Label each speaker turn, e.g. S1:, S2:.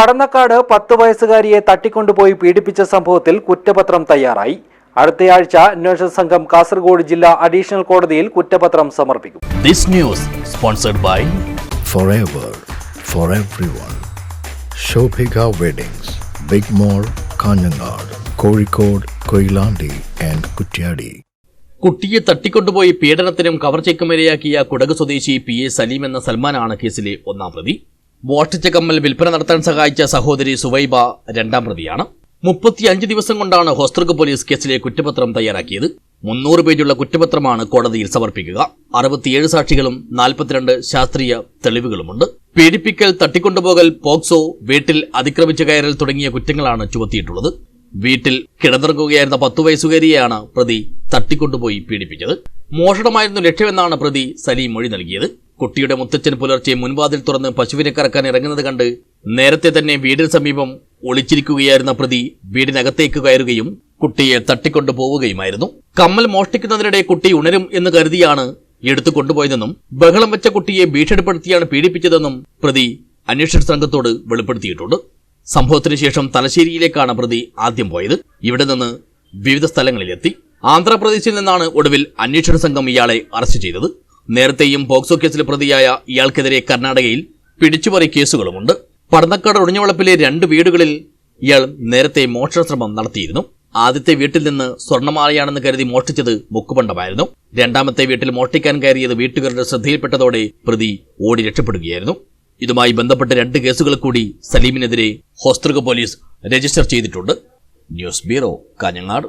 S1: പടന്നക്കാട് പത്ത് വയസ്സുകാരിയെ തട്ടിക്കൊണ്ടുപോയി പീഡിപ്പിച്ച സംഭവത്തിൽ കുറ്റപത്രം തയ്യാറായി. അടുത്തയാഴ്ച അന്വേഷണ സംഘം കാസർഗോഡ് ജില്ലാ അഡീഷണൽ കോടതിയിൽ കുറ്റപത്രം സമർപ്പിക്കും.
S2: This news sponsored by
S3: forever for everyone. Shobhika Weddings, Big mall Kanhangad Kozhikode Koilandi and Kuttiadi
S2: കുട്ടിയെ തട്ടിക്കൊണ്ടുപോയി പീഡനത്തിനും കവർച്ചയ്ക്കുമിരയാക്കിയ കുടക് സ്വദേശി പി എ സലീം എന്ന സൽമാനാണ് കേസിലെ ഒന്നാം പ്രതി. മോഷ്ടിച്ച കമ്മൽ വിൽപ്പന നടത്താൻ സഹായിച്ച സഹോദരി സുവൈബ രണ്ടാം പ്രതിയാണ്. മുപ്പത്തിയഞ്ച് ദിവസം കൊണ്ടാണ് ഹോസ്തൃക പോലീസ് കേസിലെ കുറ്റപത്രം തയ്യാറാക്കിയത്. മുന്നൂറ് പേജുള്ള കുറ്റപത്രമാണ് കോടതിയിൽ സമർപ്പിക്കുക. അറുപത്തിയേഴ് സാക്ഷികളും നാൽപ്പത്തിരണ്ട് ശാസ്ത്രീയ തെളിവുകളുമുണ്ട്. പീഡിപ്പിക്കൽ തട്ടിക്കൊണ്ടുപോകൽ പോക്സോ വീട്ടിൽ അതിക്രമിച്ചു കയറൽ തുടങ്ങിയ കുറ്റങ്ങളാണ് ചുമത്തിയിട്ടുള്ളത്. വീട്ടിൽ കിടന്നിറങ്ങുകയായിരുന്ന പത്തു വയസ്സുകാരിയെയാണ് പ്രതി തട്ടിക്കൊണ്ടുപോയി പീഡിപ്പിച്ചത്. മോഷണമായിരുന്നു ലക്ഷ്യമെന്നാണ് പ്രതി സലീം മൊഴി നൽകിയത്. കുട്ടിയുടെ മുത്തച്ഛൻ പുലർച്ചെ മുൻവാതിൽ തുറന്ന് പശുവിനെ കറക്കാൻ ഇറങ്ങുന്നത് കണ്ട് നേരത്തെ തന്നെ വീടിന് സമീപം ഒളിച്ചിരിക്കുകയായിരുന്ന പ്രതി വീടിനകത്തേക്ക് കയറുകയും കുട്ടിയെ തട്ടിക്കൊണ്ടു പോവുകയുമായിരുന്നു. കമ്മൽ മോഷ്ടിക്കുന്നതിനിടെ കുട്ടി ഉണരും എന്ന് കരുതിയാണ് എടുത്തു കൊണ്ടുപോയതെന്നും ബഹളം വെച്ച കുട്ടിയെ ഭീഷണിപ്പെടുത്തിയാണ് പീഡിപ്പിച്ചതെന്നും പ്രതി അന്വേഷണ സംഘത്തോട് വെളിപ്പെടുത്തിയിട്ടുണ്ട്. സംഭവത്തിന് ശേഷം തലശ്ശേരിയിലേക്കാണ് പ്രതി ആദ്യം പോയത്. ഇവിടെ നിന്ന് വിവിധ സ്ഥലങ്ങളിലെത്തി. ആന്ധ്രാപ്രദേശിൽ നിന്നാണ് ഒടുവിൽ അന്വേഷണ സംഘം ഇയാളെ അറസ്റ്റ് ചെയ്തത്. നേരത്തെയും പോക്സോ കേസിൽ പ്രതിയായ ഇയാൾക്കെതിരെ കർണാടകയിൽ പിടിച്ചുപറി കേസുകളുമുണ്ട്. പടന്നക്കാട് ഒടിഞ്ഞവളപ്പിലെ രണ്ട് വീടുകളിൽ ഇയാൾ നേരത്തെ മോഷണശ്രമം നടത്തിയിരുന്നു. ആദ്യത്തെ വീട്ടിൽ നിന്ന് സ്വർണമാലയാണെന്ന് കരുതി മോഷ്ടിച്ചത് മുക്കുപണ്ടമായിരുന്നു. രണ്ടാമത്തെ വീട്ടിൽ മോഷ്ടിക്കാൻ കയറിയത് വീട്ടുകാരുടെ ശ്രദ്ധയിൽപ്പെട്ടതോടെ പ്രതി ഓടി രക്ഷപ്പെടുകയായിരുന്നു. ഇതുമായി ബന്ധപ്പെട്ട രണ്ട് കേസുകൾ കൂടി സലീമിനെതിരെ ഹോസ്തൃക പോലീസ് രജിസ്റ്റർ ചെയ്തിട്ടുണ്ട്. News bureau Kanhangad.